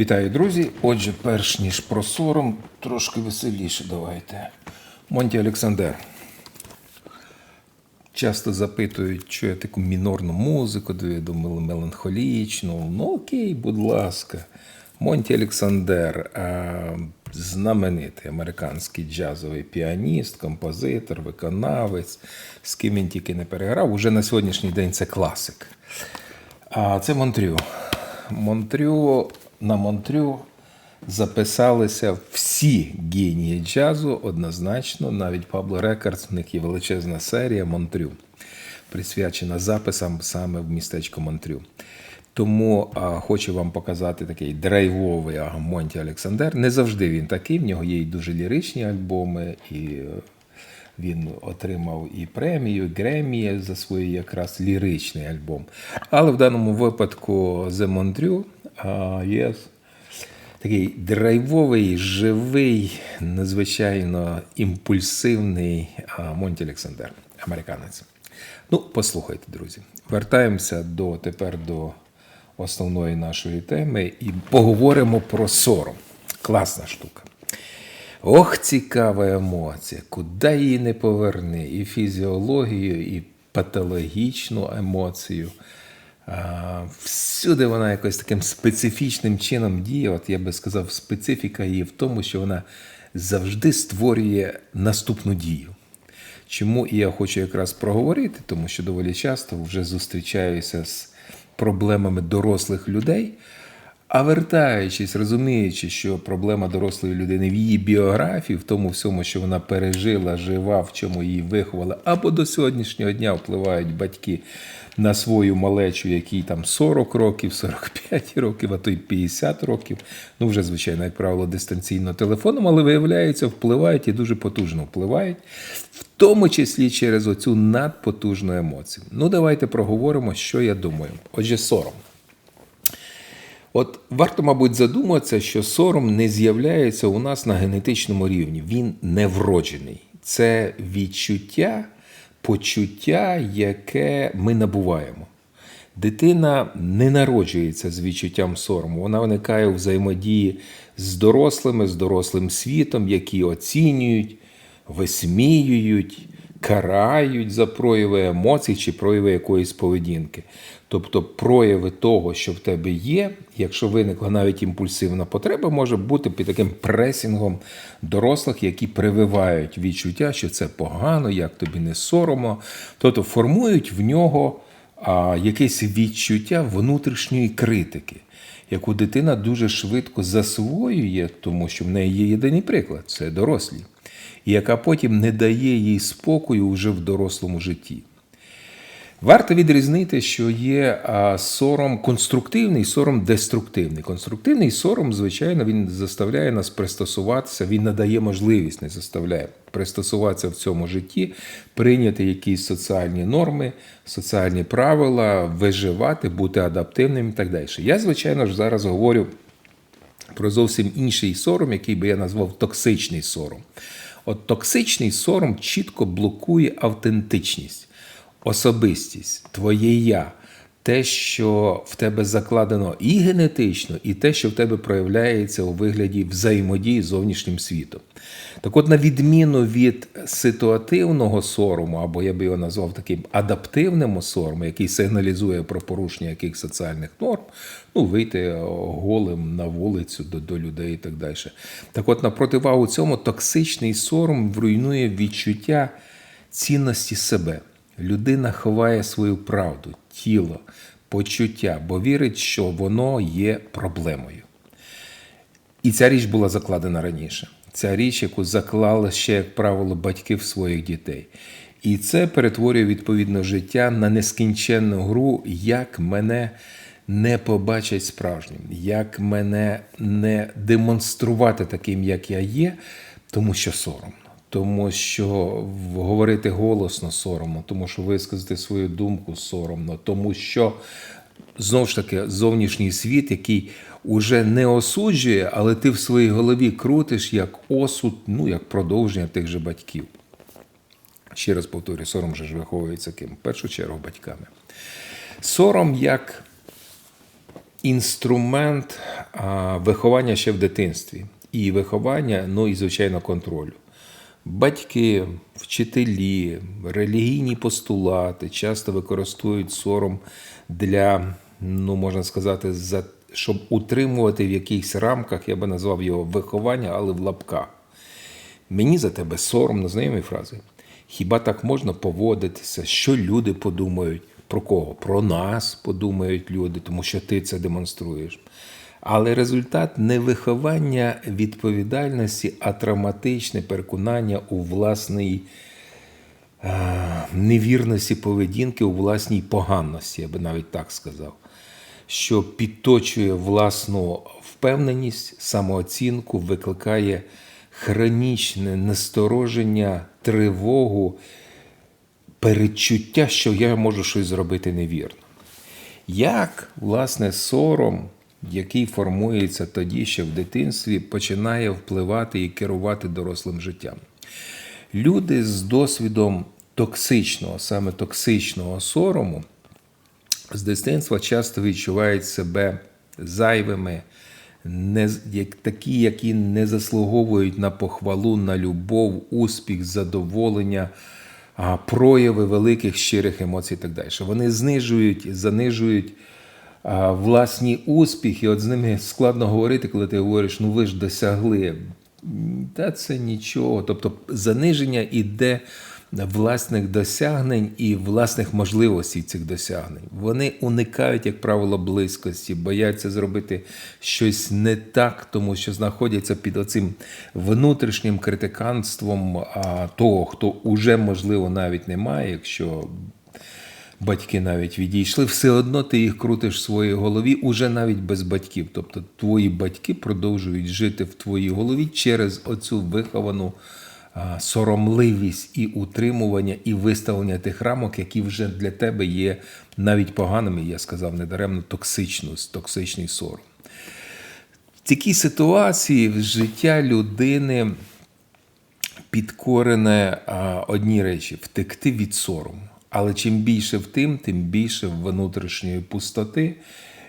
Вітаю, друзі. Отже, перш ніж про сором, трошки веселіше давайте. Монті Олександр. Часто запитують, що я таку мінорну музику, даю, меланхолічну. Ну окей, будь ласка. Монті Олександр, знаменитий американський джазовий піаніст, композитор, виконавець, з ким він тільки не переграв. Уже на сьогоднішній день це класик. А це Монтрю. Монтрю на Монтрю записалися всі генії джазу однозначно. Навіть Пабло Рекордс, в них є величезна серія Монтрю, присвячена записам саме в містечко Монтрю. Тому а, хочу вам показати такий драйвовий а, Монті Олександр. Не завжди він такий, в нього є і дуже ліричні альбоми, і е, він отримав і премію, і Гремі за свій якраз ліричний альбом. Але в даному випадку The Montreux а, такий драйвовий, живий, надзвичайно імпульсивний Монті Олександр, американець. Ну, послухайте, друзі. Вертаємося до тепер до основної нашої теми і поговоримо про сором. Класна штука. Ох, цікава емоція, куди її не поверни, і фізіологію, і патологічну емоцію. Всюди вона якось таким специфічним чином діє. От я би сказав, специфіка її в тому, що вона завжди створює наступну дію. Чому і я хочу якраз проговорити, тому що доволі часто вже зустрічаюся з проблемами дорослих людей. А вертаючись, розуміючи, що проблема дорослої людини в її біографії, в тому всьому, що вона пережила, жива, в чому її виховали, або до сьогоднішнього дня впливають батьки на свою малечу, якій там 40 років, 45 років, а то й 50 років. Ну, вже, звичайно, як правило, дистанційно телефоном, але виявляється, впливають і дуже потужно впливають, в тому числі через оцю надпотужну емоцію. Ну, давайте проговоримо, що я думаю. Отже, сором. От варто, мабуть, задуматися, що сором не з'являється у нас на генетичному рівні. Він не вроджений. Це відчуття, почуття, яке ми набуваємо. Дитина не народжується з відчуттям сорому. Вона виникає у взаємодії з дорослими, з дорослим світом, які оцінюють, висміюють, карають за прояви емоцій чи прояви якоїсь поведінки. Тобто прояви того, що в тебе є, якщо виникла навіть імпульсивна потреба, може бути під таким пресінгом дорослих, які прививають відчуття, що це погано, як тобі не соромо. Тобто формують в нього а, якесь відчуття внутрішньої критики, яку дитина дуже швидко засвоює, тому що в неї є єдиний приклад це дорослі, яка потім не дає їй спокою вже в дорослому житті. Варто відрізнити, що є сором конструктивний, сором деструктивний. Конструктивний сором, звичайно, він заставляє нас пристосуватися, він надає можливість, не заставляє пристосуватися в цьому житті, прийняти якісь соціальні норми, соціальні правила, виживати, бути адаптивним і так далі. Я, звичайно ж, зараз говорю про зовсім інший сором, який би я назвав токсичний сором. От токсичний сором чітко блокує автентичність особистість, твоє я, те, що в тебе закладено і генетично, і те, що в тебе проявляється у вигляді взаємодії з зовнішнім світом. Так от, на відміну від ситуативного сорому, або я би його назвав таким адаптивним сорому, який сигналізує про порушення якихось соціальних норм, ну, вийти голим на вулицю до, до людей і так далі. Так от, на противагу цьому, токсичний сором руйнує відчуття цінності себе. Людина ховає свою правду, тіло, почуття, бо вірить, що воно є проблемою. І ця річ була закладена раніше. Ця річ, яку заклали ще, як правило, батьки в своїх дітей. І це перетворює відповідно життя на нескінченну гру, як мене не побачать справжнім, як мене не демонструвати таким, як я є, тому що соромно. Тому що говорити голосно соромно, тому що висказати свою думку соромно, тому що знову ж таки зовнішній світ, який уже не осуджує, але ти в своїй голові крутиш як осуд, ну як продовження тих же батьків. Ще раз повторюю, сором же ж виховується ким? В першу чергу батьками. Сором як інструмент виховання ще в дитинстві. І виховання, ну і звичайно, контролю. Батьки, вчителі, релігійні постулати часто використовують сором для, ну можна сказати, за, щоб утримувати в якихось рамках, я би назвав його виховання, але в лапках. Мені за тебе соромно, знайомі фрази. Хіба так можна поводитися? Що люди подумають? Про кого? Про нас подумають люди, тому що ти це демонструєш. Але результат не виховання відповідальності, а травматичне переконання у власній е, невірності поведінки, у власній поганності, я би навіть так сказав, що підточує власну впевненість, самооцінку, викликає хронічне настороження, тривогу, передчуття, що я можу щось зробити невірно. Як, власне, сором, який формується тоді, ще в дитинстві, починає впливати і керувати дорослим життям? Люди з досвідом токсичного, саме токсичного сорому, з дитинства часто відчувають себе зайвими, не, як, такі, які не заслуговують на похвалу, на любов, успіх, задоволення, прояви великих щирих емоцій і так далі. Вони знижують, занижують власні успіхи. От з ними складно говорити, коли ти говориш, ну ви ж досягли. Та це нічого. Тобто заниження іде власних досягнень і власних можливостей цих досягнень. Вони уникають, як правило, близькості, бояться зробити щось не так, тому що знаходяться під оцим внутрішнім критиканством того, хто уже, можливо, навіть не має, якщо. Батьки навіть відійшли, все одно ти їх крутиш в своїй голові, уже навіть без батьків. Тобто твої батьки продовжують жити в твоїй голові через оцю виховану соромливість і утримування, і виставлення тих рамок, які вже для тебе є навіть поганими, я сказав недаремно, токсичність, токсичний сором. В такій ситуації життя людини підкорене одні речі втекти від сорому. Але чим більше в тим, тим більше внутрішньої пустоти,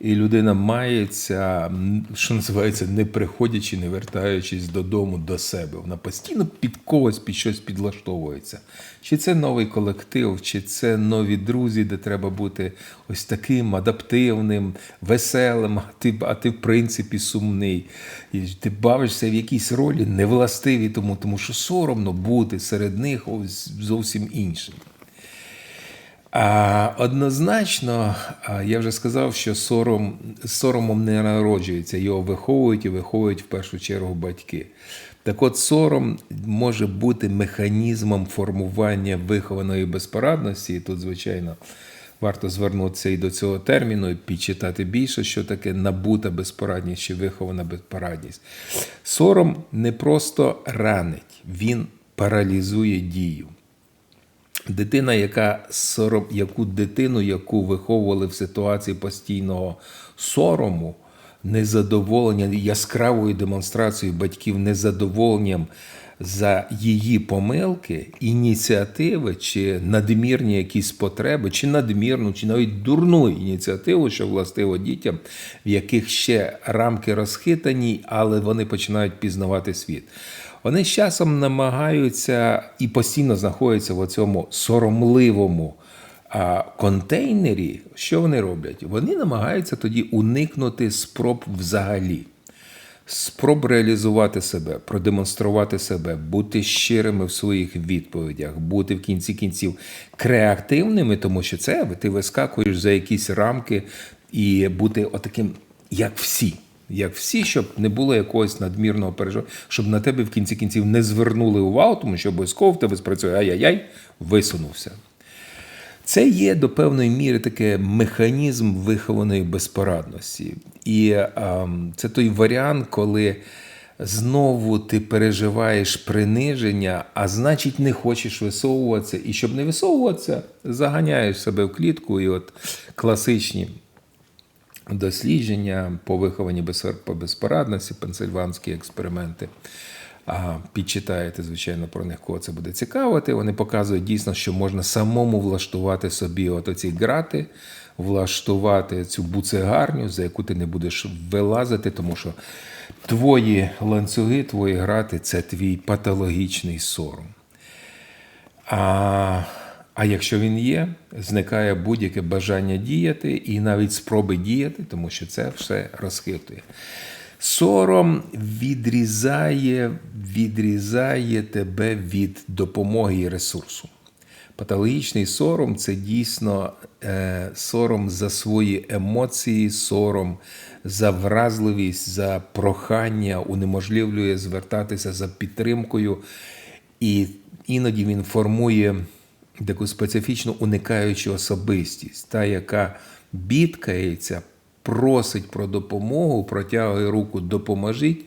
і людина мається, що називається, не приходячи, не вертаючись додому до себе. Вона постійно під когось під щось підлаштовується. Чи це новий колектив, чи це нові друзі, де треба бути ось таким адаптивним, веселим, а ти, а ти в принципі сумний. І ти бавишся в якійсь ролі невластиві тому, тому що соромно бути серед них ось зовсім іншим. Однозначно, я вже сказав, що сором, соромом не народжується, його виховують і виховують в першу чергу батьки. Так от сором може бути механізмом формування вихованої безпорадності, і тут, звичайно, варто звернутися і до цього терміну, і підчитати більше, що таке набута безпорадність чи вихована безпорадність. Сором не просто ранить, він паралізує дію. Дитина, яка сором, яку дитину, яку виховували в ситуації постійного сорому, незадоволення яскравою демонстрацією батьків, незадоволенням за її помилки, ініціативи чи надмірні якісь потреби, чи надмірну, чи навіть дурну ініціативу, що властиво дітям, в яких ще рамки розхитані, але вони починають пізнавати світ. Вони з часом намагаються і постійно знаходяться в цьому соромливому контейнері. Що вони роблять? Вони намагаються тоді уникнути спроб взагалі. спроб реалізувати себе, продемонструвати себе, бути щирими в своїх відповідях, бути в кінці кінців креативними, тому що це ти вискакуєш за якісь рамки і бути отаким, як всі. Як всі, щоб не було якогось надмірного переживання, щоб на тебе в кінці кінців не звернули увагу, тому що обов'язково в тебе спрацює ай-яй-яй, висунувся. Це є до певної міри таке механізм вихованої безпорадності. І а, це той варіант, коли знову ти переживаєш приниження, а значить, не хочеш висовуватися. І щоб не висовуватися, заганяєш себе в клітку. І от класичні дослідження по вихованні по безпорадності, пенсильванські експерименти. А, Підчитаєте, звичайно, про них, кого це буде цікавити. Вони показують дійсно, що можна самому влаштувати собі от оці грати, влаштувати цю буцегарню, за яку ти не будеш вилазити, тому що твої ланцюги, твої грати це твій патологічний сором. А, а якщо він є, зникає будь-яке бажання діяти і навіть спроби діяти, тому що це все розхитує. Сором відрізає, відрізає тебе від допомоги і ресурсу. Патологічний сором це дійсно е, сором за свої емоції, сором за вразливість, за прохання, унеможливлює звертатися за підтримкою, і іноді він формує таку специфічну уникаючу особистість, та, яка бідкається, просить про допомогу, протягує руку, допоможіть.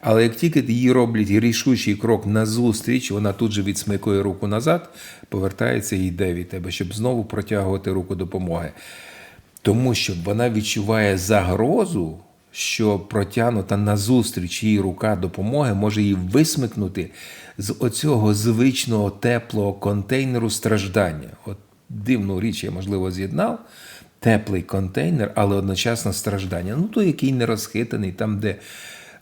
Але як тільки її роблять рішучий крок назустріч, вона тут же відсмикує руку назад, повертається і йде від тебе, щоб знову протягувати руку допомоги. Тому що вона відчуває загрозу, що протягнута назустріч її рука допомоги може її висмикнути з оцього звичного теплого контейнеру страждання. От дивну річ я, можливо, з'єднав. Теплий контейнер, але одночасно страждання. Ну, той, який не розхитаний, там, де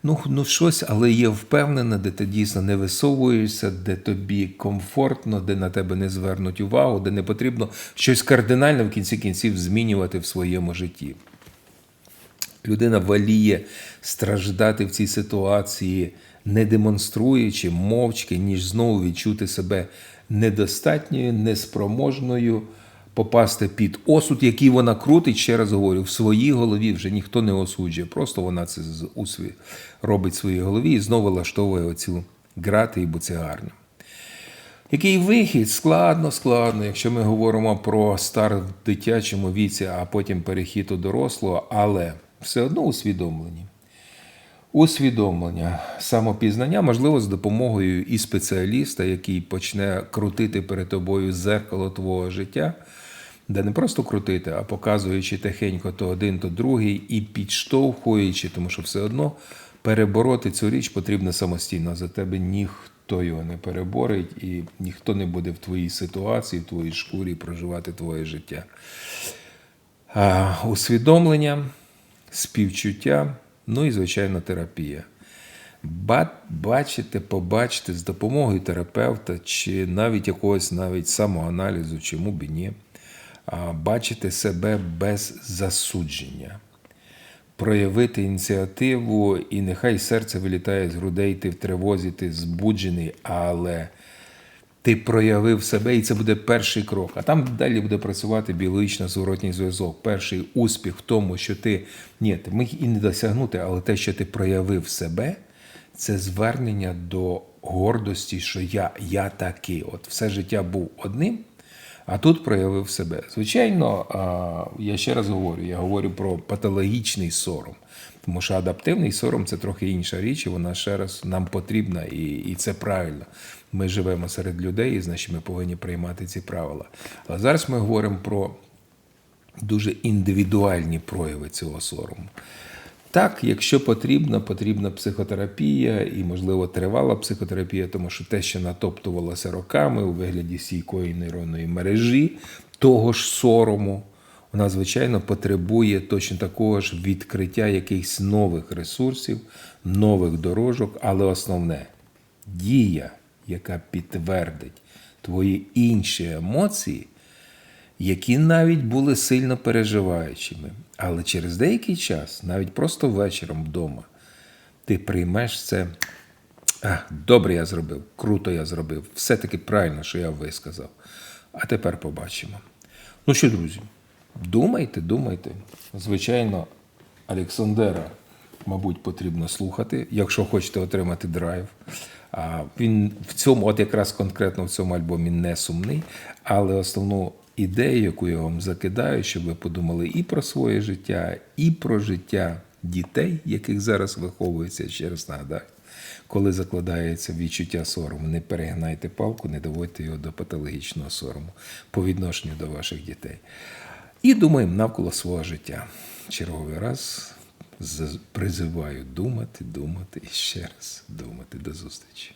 ну, ну щось, але є впевнене, де ти дійсно не висовуєшся, де тобі комфортно, де на тебе не звернуть увагу, де не потрібно щось кардинальне в кінці кінців змінювати в своєму житті. Людина воліє страждати в цій ситуації, не демонструючи мовчки, ніж знову відчути себе недостатньою, неспроможною попасти під осуд, який вона крутить, ще раз говорю, в своїй голові вже ніхто не осуджує. Просто вона це робить в своїй голові і знову влаштовує оцю грати і буцегарню. Який вихід? Складно, складно, якщо ми говоримо про стар в дитячому віці, а потім перехід у дорослого, але все одно усвідомлені. Усвідомлення, самопізнання, можливо, з допомогою і спеціаліста, який почне крутити перед тобою зеркало твого життя, де не просто крутити, а показуючи тихенько то один, то другий, і підштовхуючи, тому що все одно перебороти цю річ потрібно самостійно. За тебе ніхто його не переборить, і ніхто не буде в твоїй ситуації, в твоїй шкурі проживати твоє життя. А, усвідомлення, співчуття, ну і, звичайно, терапія. Ба- Бачити, побачити з допомогою терапевта, чи навіть якогось навіть самоаналізу, чому б і ні, а, бачити себе без засудження, проявити ініціативу, і нехай серце вилітає з грудей, ти в тривозі, ти збуджений, але ти проявив себе, і це буде перший крок. А там далі буде працювати біологічно зворотній зв'язок. Перший успіх в тому, що ти ні, ти міг і не досягнути, але те, що ти проявив себе, це звернення до гордості, що я, я такий. От все життя був одним. А тут проявив себе. Звичайно, я ще раз говорю: я говорю про патологічний сором, тому що адаптивний сором це трохи інша річ, і вона ще раз нам потрібна, і, і це правильно. Ми живемо серед людей, і значить ми повинні приймати ці правила. Але зараз ми говоримо про дуже індивідуальні прояви цього сорому. Так, якщо потрібно, потрібна психотерапія і, можливо, тривала психотерапія, тому що те, що натоптувалося роками у вигляді стійкої нейронної мережі, того ж сорому, вона, звичайно, потребує точно такого ж відкриття якихось нових ресурсів, нових дорожок, але основне дія, яка підтвердить твої інші емоції, які навіть були сильно переживаючими. Але через деякий час, навіть просто вечором вдома, ти приймеш це. А, добре я зробив, круто я зробив. Все-таки правильно, що я висказав. А тепер побачимо. Ну що, друзі, думайте, думайте. Звичайно, Олександера, мабуть, потрібно слухати, якщо хочете отримати драйв. А він в цьому, от якраз конкретно в цьому альбомі не сумний, але основну ідею, яку я вам закидаю, щоб ви подумали і про своє життя, і про життя дітей, яких зараз виховується, ще раз нагадаю. Коли закладається відчуття сорому, не перегинайте палку, не доводьте його до патологічного сорому по відношенню до ваших дітей. І думаємо навколо свого життя. Черговий раз призиваю думати, думати і ще раз думати. До зустрічі.